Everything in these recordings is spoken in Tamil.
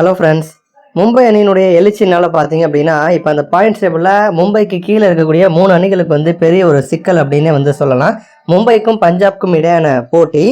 ஹலோ ஃப்ரெண்ட்ஸ் மும்பை அணியினுடைய எழுச்சினால் பார்த்தீங்க அப்படின்னா இப்போ அந்த பாயிண்ட்ஸ் டேபிளில் மும்பைக்கு கீழே இருக்கக்கூடிய மூணு அணிகளுக்கு வந்து பெரிய ஒரு சிக்கல் அப்படின்னே வந்து சொல்லலாம். மும்பைக்கும் பஞ்சாப்க்கும் இடையான போட்டி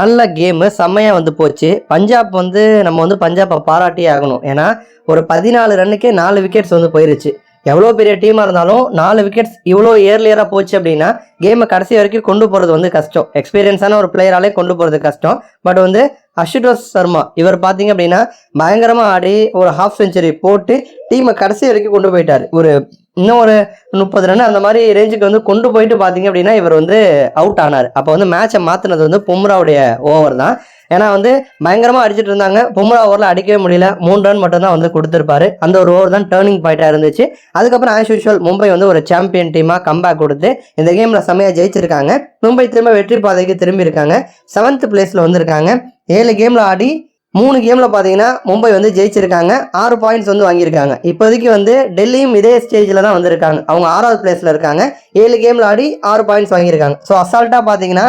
நல்ல கேமு செம்மையாக வந்து போச்சு. பஞ்சாப் வந்து நம்ம வந்து பஞ்சாப்பை பாராட்டியே ஆகணும். ஏன்னா ஒரு பதினாலு ரன்னுக்கே நாலு விக்கெட்ஸ் வந்து போயிருச்சு. எவ்வளோ பெரிய டீமாக இருந்தாலும் நாலு விக்கெட்ஸ் இவ்வளோ இயர்லியராக போச்சு அப்படின்னா கேமை கடைசி வரைக்கும் கொண்டு போகிறது வந்து கஷ்டம். எக்ஸ்பீரியன்ஸான ஒரு பிளேயராலே கொண்டு போகிறது கஷ்டம். பட் வந்து அஷுதோஷ் சர்மா. இவர் பார்த்தீங்க அப்படின்னா பயங்கரமாக ஆடி ஒரு ஹாஃப் செஞ்சுரி போட்டு டீமை கடைசி வரைக்கும் கொண்டு போயிட்டார். ஒரு இன்னும் ஒரு முப்பது ரன் அந்த மாதிரி ரேஞ்சுக்கு வந்து கொண்டு போயிட்டு பார்த்தீங்க அப்படின்னா இவர் வந்து அவுட் ஆனார். அப்போ வந்து மேட்சை மாற்றினது வந்து பும்ராவுடைய ஓவர் தான். ஏன்னா வந்து பயங்கரமாக அடிச்சிட்டு இருந்தாங்க. பும்ரா ஓவரில் அடிக்கவே முடியல. மூணு ரன் மட்டும்தான் வந்து கொடுத்துருப்பாரு. அந்த ஒரு ஓவர் தான் டேர்னிங் பாயிண்டாக இருந்துச்சு. அதுக்கப்புறம் ஆஸ் யூஷுவல் மும்பை வந்து ஒரு சாம்பியன் டீமாக கம்பேக் கொடுத்து இந்த கேமில் செம்மையாக ஜெயிச்சிருக்காங்க. மும்பை திரும்ப வெற்றி பாதைக்கு திரும்பி இருக்காங்க செவன்த் பிளேஸில் வந்திருக்காங்க. ஏழு கேமில் ஆடி மூணு கேமில் பார்த்தீங்கன்னா மும்பை வந்து ஜெயிச்சிருக்காங்க. ஆறு பாயிண்ட்ஸ் வந்து வாங்கியிருக்காங்க. இப்போதைக்கு வந்து டெல்லியும் இதே ஸ்டேஜில் தான் வந்திருக்காங்க. அவங்க ஆறாவது பிளேஸில் இருக்காங்க. ஏழு கேமில் ஆடி ஆறு பாயிண்ட்ஸ் வாங்கியிருக்காங்க. ஸோ அசால்ட்டாக பார்த்தீங்கன்னா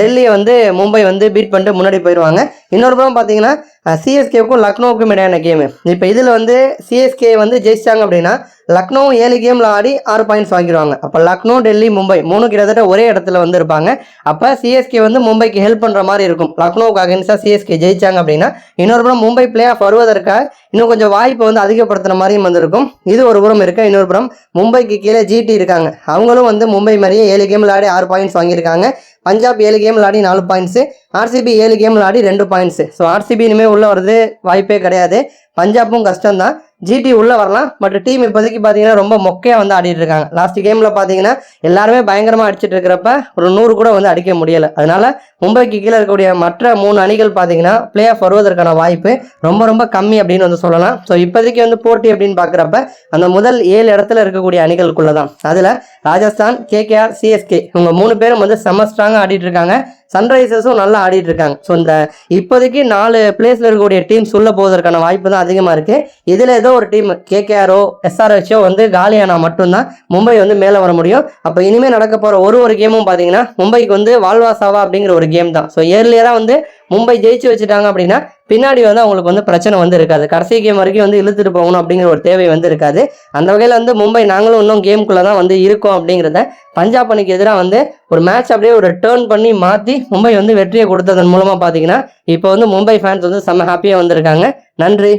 டெல்லியை வந்து மும்பை வந்து பீட் பண்ணிட்டு முன்னாடி போயிடுவாங்க இன்னொரு புறம் பார்த்தீங்கன்னா சிஎஸ்கேவுக்கும் லக்னோவுக்கும் இடையான கேமு இப்போ இதில் வந்து சிஎஸ்கே வந்து ஜெயிச்சிட்டாங்க அப்படின்னா லக்னோ ஏழு கேமில் ஆடி ஆறு பாயிண்ட்ஸ் வாங்கிடுவாங்க அப்போ லக்னோ டெல்லி மும்பை மூணு கிட்டத்தட்ட ஒரே இடத்துல வந்து இருப்பாங்க. அப்போ சிஎஸ்கே வந்து மும்பைக்கு ஹெல்ப் பண்ணுற மாதிரி இருக்கும். லக்னோவுக்கு அகேன்ஸ்டாக சிஎஸ்கே ஜெயிச்சாங்க அப்படின்னா இன்னொரு புறம் மும்பை பிளே ஆஃப் வருவதற்காக இன்னும் கொஞ்சம் வாய்ப்பை வந்து அதிகப்படுத்துகிற மாதிரியும் வந்திருக்கும். இது ஒரு புறம் இருக்குது இன்னொரு புறம் மும்பைக்கு கீழே ஜிடி இருக்காங்க. அவங்களும் வந்து மும்பை மாதிரியே ஏழு கேமில் ஆடி ஆறு பாயிண்ட்ஸ் வாங்கியிருக்காங்க. பஞ்சாப் ஏழு கேமில் ஆடி நாலு பாயிண்ட்ஸு ஆர்சிபி ஏழு கேமில் ஆடி ரெண்டு பாயிண்ட்ஸு ஸோ ஆர்சிபி இனிமேல் உள்ளே வர்றது வாய்ப்பே கிடையாது. பஞ்சாப்பும் கஷ்டம்தான். ஜிடி உள்ளே வரலாம். பட் டீம் இப்போதைக்கு பார்த்தீங்கன்னா ரொம்ப மொக்கையாக வந்து ஆடிட்டு இருக்காங்க. லாஸ்ட் கேமில் பார்த்தீங்கன்னா எல்லாருமே பயங்கரமாக அடிச்சிட்டு இருக்கிறப்ப ஒரு நூறு கூட வந்து அடிக்க முடியலை. அதனால மும்பைக்கு கீழே இருக்கக்கூடிய மற்ற மூணு அணிகள் பார்த்தீங்கன்னா பிளே ஆஃப் வருவதற்கான வாய்ப்பு ரொம்ப ரொம்ப கம்மி அப்படின்னு வந்து சொல்லலாம். ஸோ இப்போதைக்கு வந்து போட்டி அப்படின்னு பார்க்குறப்ப அந்த முதல் ஏழு இடத்துல இருக்கக்கூடிய அணிகளுக்குள்ளே தான் அதில் ராஜஸ்தான் கேகேஆர் சிஎஸ்கே இவங்க மூணு பேரும் வந்து செம்ம ஸ்ட்ராங்காக ஆடிட்டு இருக்காங்க. சன்ரைசர்ஸும் நல்லா ஆடிட்டு இருக்காங்க ஸோ இந்த இப்போதைக்கு நாலு பிளேஸில் இருக்கக்கூடிய டீம் சொல்ல போவதற்கான வாய்ப்பு தான் அதிகமாக இருக்கு. இதில் ஏதோ ஒரு டீம் கேகேஆரோ எஸ்ஆர்ஹெச்சோ வந்து காலியானா மட்டும்தான் மும்பை வந்து மேலே வர முடியும். அப்போ இனிமேல் நடக்க போகிற ஒரு ஒரு கேமும் பார்த்தீங்கன்னா மும்பைக்கு வந்து வாழ்வாசாவா அப்படிங்கிற ஒரு கேம் தான். ஸோ ஏர்லியராக வந்து மும்பை ஜெயிச்சு வச்சுட்டாங்க அப்படின்னா பின்னாடி வந்து அவங்களுக்கு வந்து பிரச்சனை வந்து இருக்காது. கடைசி கேம் வரைக்கும் வந்து இழுத்துட்டு போகணும் அப்படிங்கிற ஒரு தேவை வந்து இருக்காது. அந்த வகையில் வந்து மும்பை நாங்களும் இன்னும் கேமுக்குள்ளே தான் வந்து இருக்கோம் அப்படிங்கிறத பஞ்சாப் அணிக்கு எதிராக வந்து ஒரு மேட்ச் அப்படியே ஒரு டேர்ன் பண்ணி மாற்றி மும்பை வந்து வெற்றியை கொடுத்ததன் மூலமாக பார்த்தீங்கன்னா இப்போ வந்து மும்பை ஃபேன்ஸ் வந்து செம்ம ஹாப்பியாக வந்திருக்காங்க. நன்றி.